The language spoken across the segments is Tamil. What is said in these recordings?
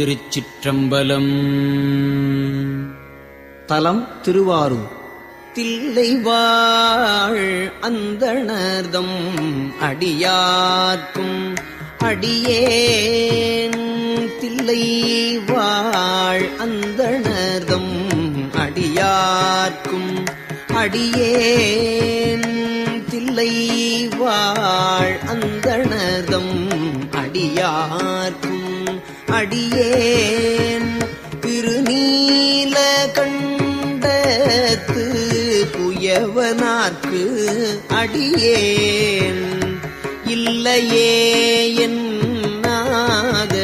திருச்சிற்றம்பலம். தலம் திருவாரூர். தில்லைவாழ் அந்தணர்தம் அடியார்க்கும் அடியேன். தில்லைவாழ் அந்தணர்தம் அடியார்க்கும் அடியேன். தில்லைவாழ் அந்தணர்தம் அடியார்க்கும் அடியேன். திருநீல கண்டத்து புயவனார்க்கு அடியேன். இல்லையே என்னாத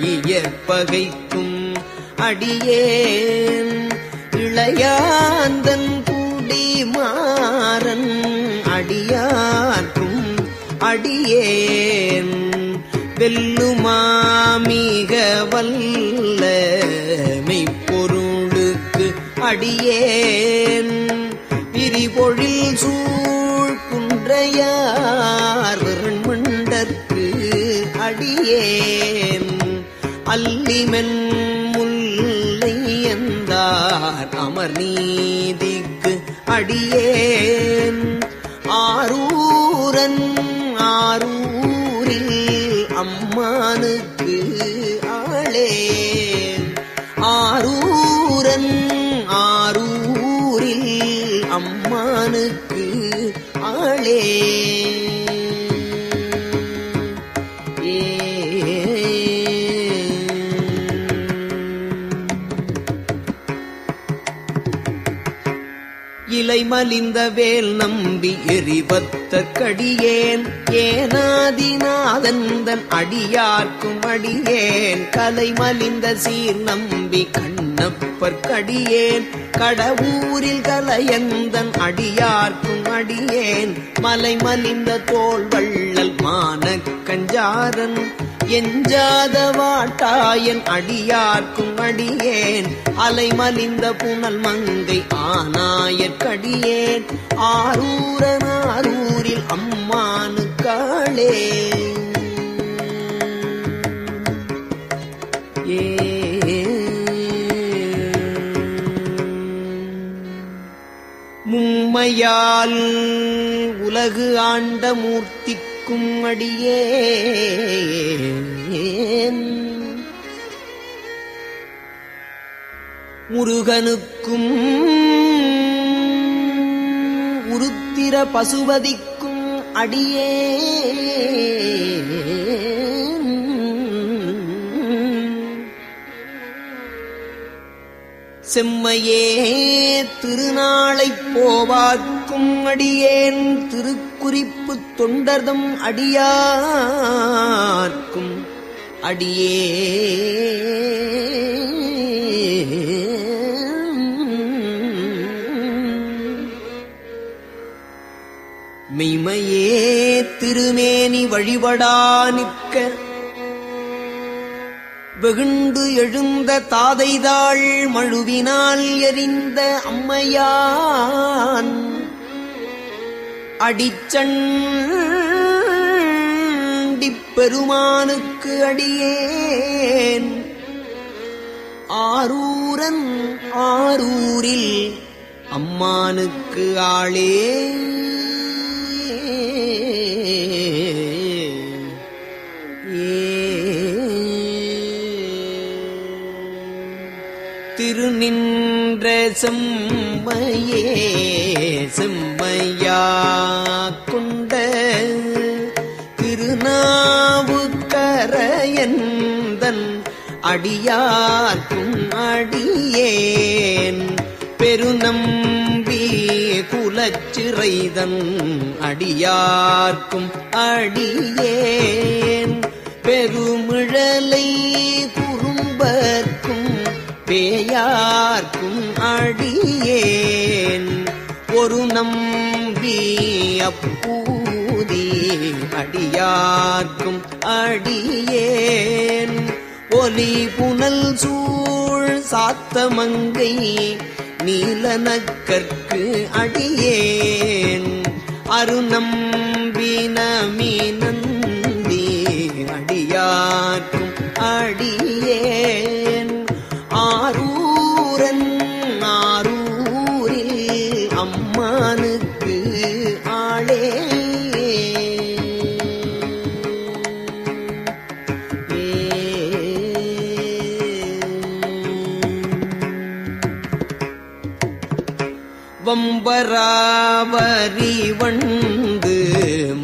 இயற்பகைக்கும் அடியேன். இளையாந்தன் கூடி மாறன் அடியார்க்கும் அடியேன். வெல்லுமாமிக வல்ல மெய்ப்பொருளுக்கு அடியேன். விரிபொழில் சூழ் குன்றையார் விரண்மண்டற்கு அடியேன். அல்லிமென் முல்லை அமர் நீதிக்கு அடியேன். ஆரூரன் ஆரூ அம்மானுக்கு இலை மலிந்த வேல் நம்பி எரிபத்த கடியேன். ஏனாதிநாதந்தன் அடியார்க்கும் அடியேன். கலை மலிந்த சீர் நம்பி கண்ணப்பர் கடியேன். கடவுரில் கலையந்தன் அடியார்க்கும் அடியேன். மலை மலிந்த தோல் வள்ளல் மான கஞ்சாரன். எஞ்சாத வாட்டாயன் அடியார்க்கும் அடியேன். அலைமலிந்த புனல் மங்கை ஆனாயற்கடியேன் ஆரூரன் ஆரூரில் அம்மானு காளே மும்மையால் உலகு ஆண்ட கொடுக்கும் அடியே. முருகனுக்கும் உருத்திர பசுபதிக்கும் அடியே. செம்மையே திருநாளைப் போவார்க்கும் அடியேன் திருக்குறிப்பு தொண்டர்தம் அடியார்க்கும் அடியே மெய்மையே திருமேனி வழிபடா நிற்க. வெகுண்டு எழுந்த தாதைதாள் மழுவினால் எறிந்த அம்மையான். அடிச்சண்டிப்பெருமானுக்கு அடியேன். ஆரூரன் ஆரூரில் அம்மானுக்கு ஆளே. திருநின்ற செம்மையே செம்மையா கொண்ட திருநாவுக்கரையந்தன் அடியார்க்கும் அடியேன். பெருநம்பி குலச்சிறைதன் அடியார்க்கும் அடியேன். பெருமிழலை குறும்பர்க்கும் பேயார்க்கும் அடியேன். ஒரு நம்பி அப்பூதி அடியார்க்கும் அடியேன். ஒலி புனல் சூழ் சாத்தமங்கை நீலனக்கற்கு அடியேன். அருணம் வினமீனன் வம்பராவரி வண்டு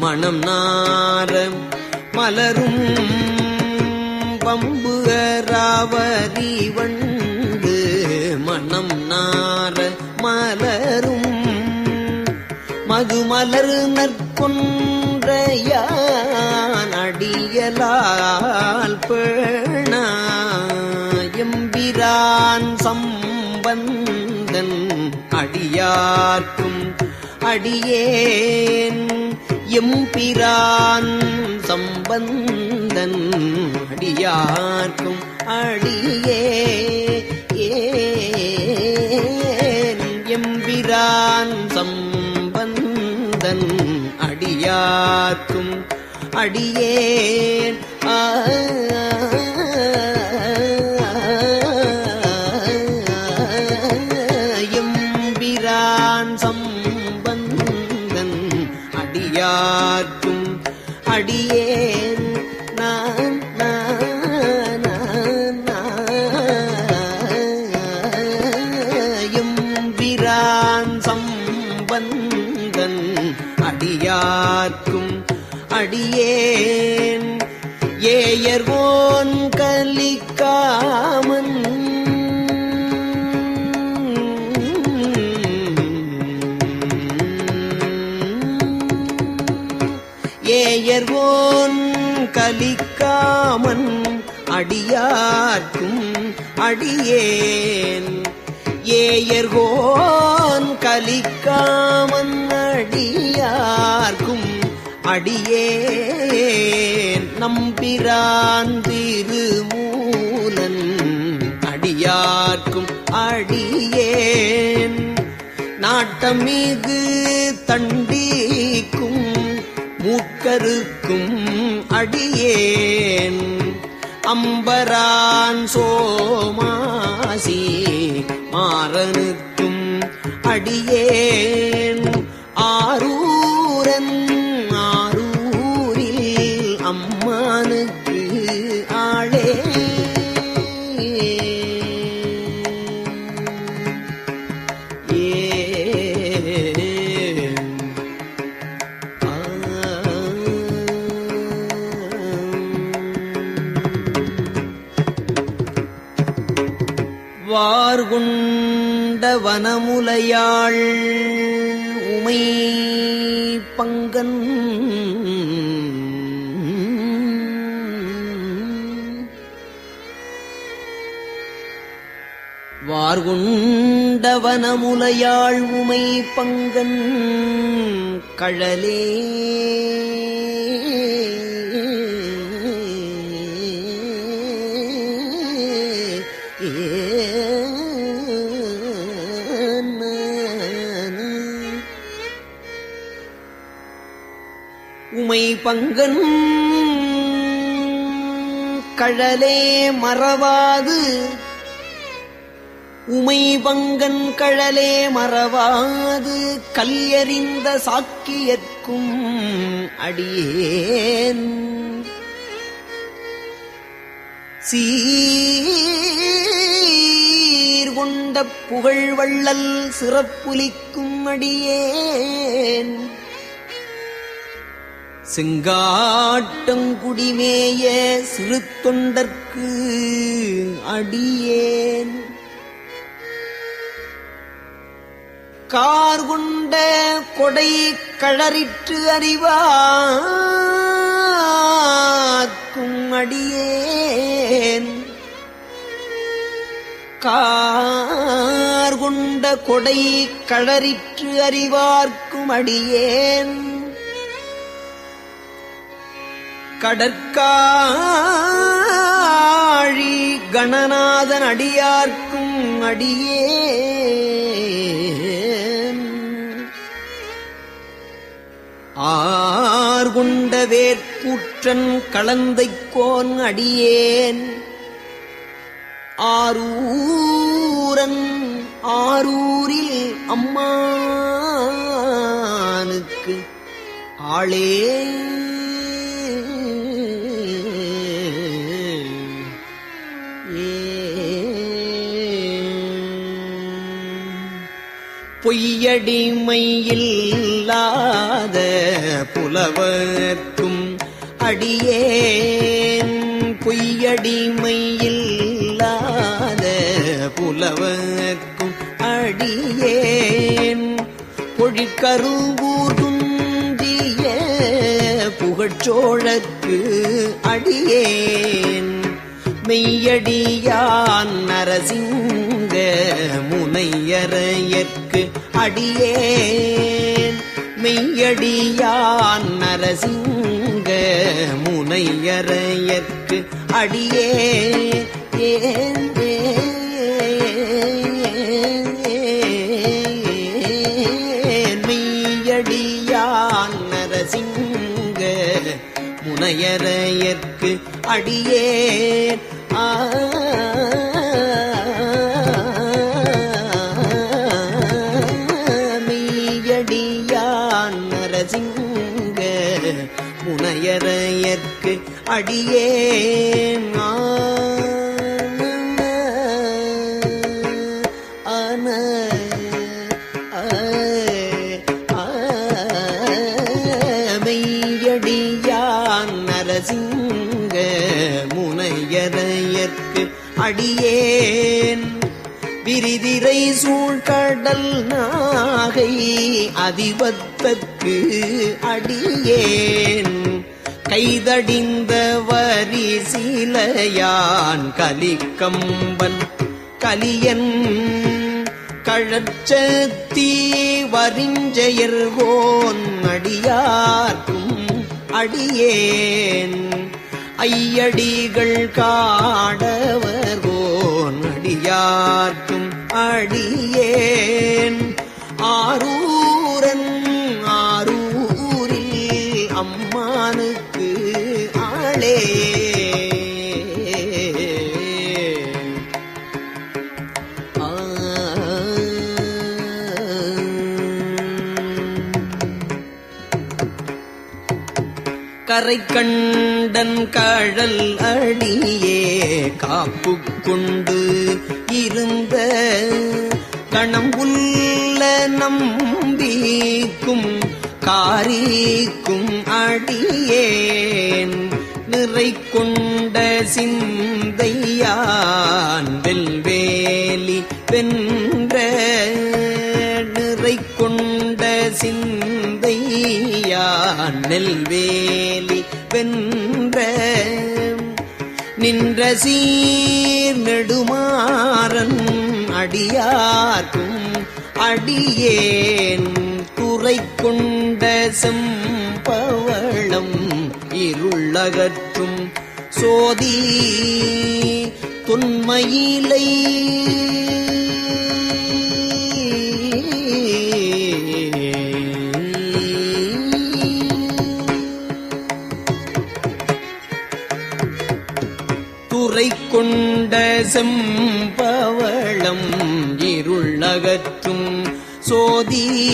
மணம் நாரம் மலரும் பம்பு ராவரி வண்டு மணம் நார மலரும் மதுமலர் நற்கொன்றையான் அடியலால் பேணா எம்பிரான் சம்பந்தன் அடியார்க்கும் அடியேன்? எம்பிரான் சம்பந்தன் அடியார்க்கும் அடியே. எம்பிரான் சம்பந்தன் அடியார்க்கும் அடியேன். ஆ அடியேன். நான் எம்பிரான் சம்பந்தன் அடியார்க்கும் அடியேன். ஏயர்வோன் அளிக்காமன் அடியார்க்கும் அடியேன். ஏயர்கோன் கலிக்காமன் அடியார்க்கும் அடியேன். நம்பிரான் திருமூலன் அடியார்க்கும் அடியேன். நாட்டமிகு தண்டீர் மூக்கருக்கும் அடியேன். அம்பரான் சோமாசி மாறனுக்கும் அடியேன். ஆரூரன் வார்குண்ட வனமுலையாள் உமை பங்கன். வார்குண்ட வனமுலையாள் உமை பங்கன் கழலே. பங்கன் கழலே மறவாது. உமை பங்கன் கழலே மறவாது. கல்யறிந்த சாக்கியற்கும் அடியேன். சீர்கொண்ட புகழ் வள்ளல் சிறப்புலிக்கும் அடியேன். செங்காட்டங்குடிமேய சிறு தொண்டற்கு அடியேன். கார் கொண்ட கொடை கழறிற்று அறிவாக்கும் அடியேன். கார் கொண்ட கொடை கழறிற்று அறிவார்க்கும் அடியேன். கடற்காழி கணநாதன் அடியார்க்கும் அடியே ஆர்குண்ட வேற்கூற்றன் கலந்தைக்கோன் அடியேன். ஆரூரன் ஆரூரில் அம்மானுக்கு ஆளே பொய்யடிமையில்லாத புலவர்க்கும் அடியேன். பொய்யடிமையில்லாத புலவர்க்கும் அடியேன். பொழிக்கருவூதுந்திய புகழ்ச்சோழக்கு அடியேன். மெய்யடியான் நரசிங்க முனையறையற் அடியேன். மெய்யடியான் நரசிங்க முனையறையற்கு அடியே ஏன் மெய்யடியான் நரசிங்க முனையறையற்கு அடியேன். ஆ சிங்க நரசிங்க முனையரையற்கு அடியேன். ஆன கடல் நாகை அதிபத்தற்கு அடியேன். கைதடிந்த வரி சீலையான் கலிக்கம்பன் கலியன். கழச்சத்தி வரிஞ்செயர்வோன் அடியார்க்கும் அடியேன். ஐயடிகள் காடவர்வோன் அடியார்க்கும் அடியேன். ஆரூரன் கரை கண்டன் கழல் அடியே காப்பு கொண்டு இருந்த கணம் உள்ள நம்பிக்கும் காரிக்கும் அடியேன். நிறை கொண்ட சிந்தையான் வெல்வேலி வென்ற நிறை கொண்ட சிந்தையான் நெல்வேலி வென்ற நின்ற சீர் நெடுமாறன் அடியார்க்கும் அடியேன் துறை கொண்ட செம்பவளம் இருளகற்றும் சோதி தொன்மையிலை செம்பவளம் இருள் இருளகற்றும் சோதி.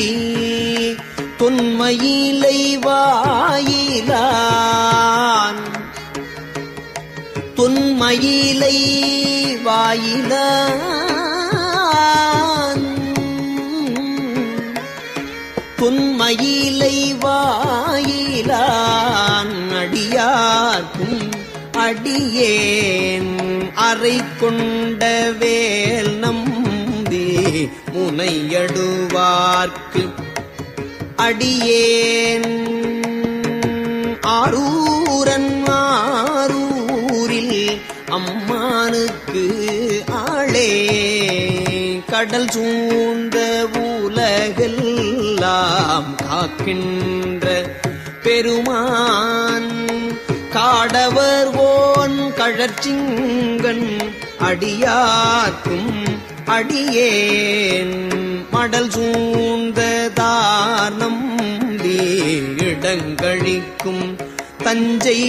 தொன்மையிலை வாயிலான். தொன்மையிலை வாயிலான். தொன்மையிலை வாயிலான் அடியார் அடியேன் அறை கொண்ட வேல் நம்பி முனையடுவார்க்கு. அடியேன் ஆரூரன் ஆரூரில் அம்மானுக்கு ஆளே. கடல் சூழ்ந்த உலகெல்லாம் காக்கின்ற பெருமான். காடவர் ஓ கழற்சிங்கன் அடியார்க்கும் அடியேன். மடல் சூழ்ந்த தானம் இடங்கழிக்கும் தஞ்சை.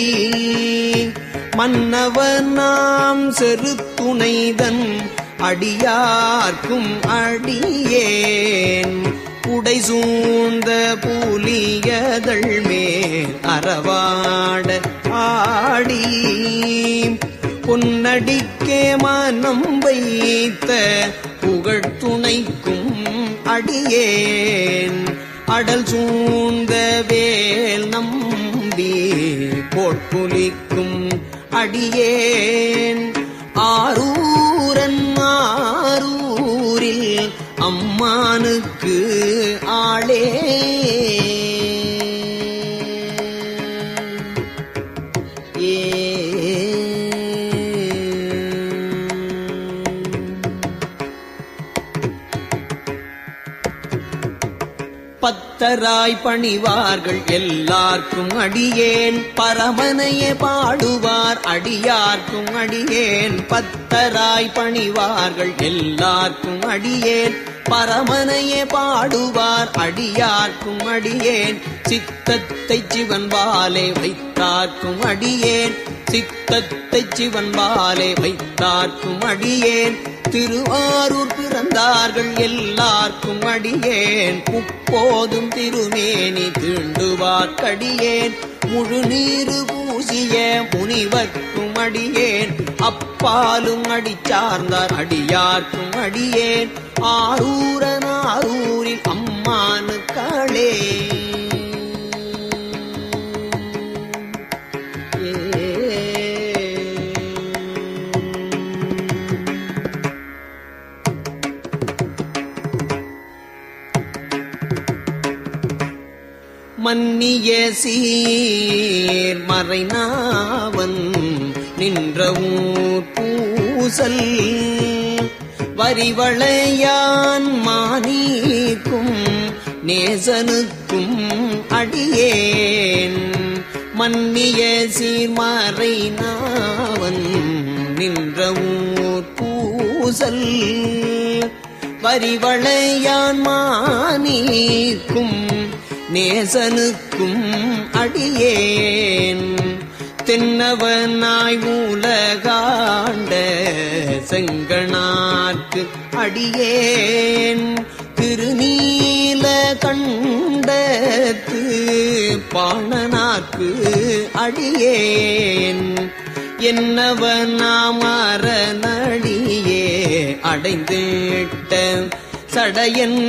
மன்னவர் நாம் செருத்துணைதன் அடியார்க்கும் அடியேன். உடை சூழ்ந்த புலியதழ் மேல் அறவாட ஆடி பொன்னடிக்கே மனம் வைத்த புகழ் துணைக்கும் அடியேன். அடல் சூழ்ந்த வேல் நம்பி போட்புலிக்கும் அடியேன். ஆரூரன் அம்மானுக்கு ஆளே. ஏ. பத்தராய் பணிவார்கள் எல்லார்க்கும் அடியேன். பரமனையே பாடுவார் அடியார்க்கும் அடியேன். பத்தராய் பணிவார்கள் எல்லார்க்கும் அடியேன். பரமனையே பாடுவார். அடியார்க்கும் அடியேன். சித்தத்தை சிவன்பாலே வைத்தார்க்கும் அடியேன். சித்தத்தை சிவன்பாலே வைத்தார்க்கும் அடியேன். திருவாரூர் பிறந்தார்கள் எல்லார்க்கும் அடியேன். முப்போதும் திருமேனி தீண்டுவார்க்கடியேன் முழு நீரு பூசிய முனிவர்க்கும் அடியேன். அப்பாலும் அடிச்சார்ந்தார் அடியார்க்கும் அடியேன். ஆரூரன் ஆரூரில் அம்மானுக்களே. ஏ. மன்னிய சீர் மறைநாவன் நின்ற ஊர் பூசல். வரிவளையான் மானீக்கும் நேசனுக்கும் அடியேன். மன்னிய சீர் நாவன் நின்ற ஊர் பூசல். வரிவளையான் மானீக்கும் நேசனுக்கும் அடியேன். தென்னவனாய் மூலகாண்ட செங்கணார்க்கு அடியேன். திருநீல கண்டத்து பாணனாக்கு அடியேன். என்னவ நாம் அறநடியே அடைந்திட்ட சடையன்.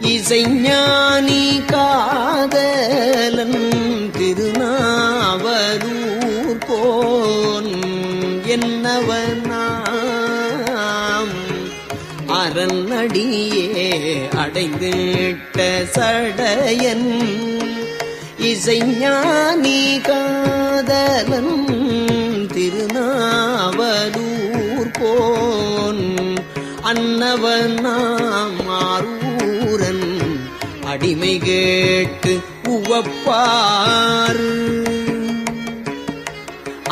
இசைஞானி காதலன் திருநாவரூர் போ மன்னவனாம் அரணடியே அடைந்திட்ட சடையன். இசைஞானி காதலன் திருநாவலூர் போன். அன்னவனாம் ஆரூரன் அடிமை கேட்டு உவப்பார்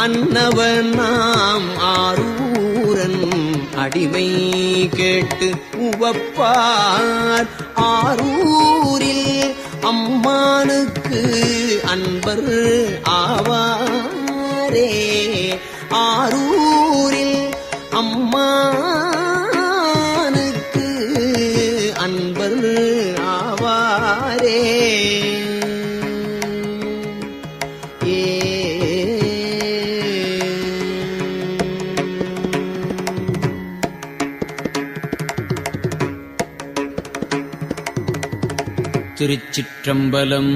அன்னவன் நாம் ஆரூரன் அடிமை கேட்டு உவப்பார். ஆரூரில் அம்மானுக்கு அன்பர் ஆவாரே திருச்சிற்றம்பலம்.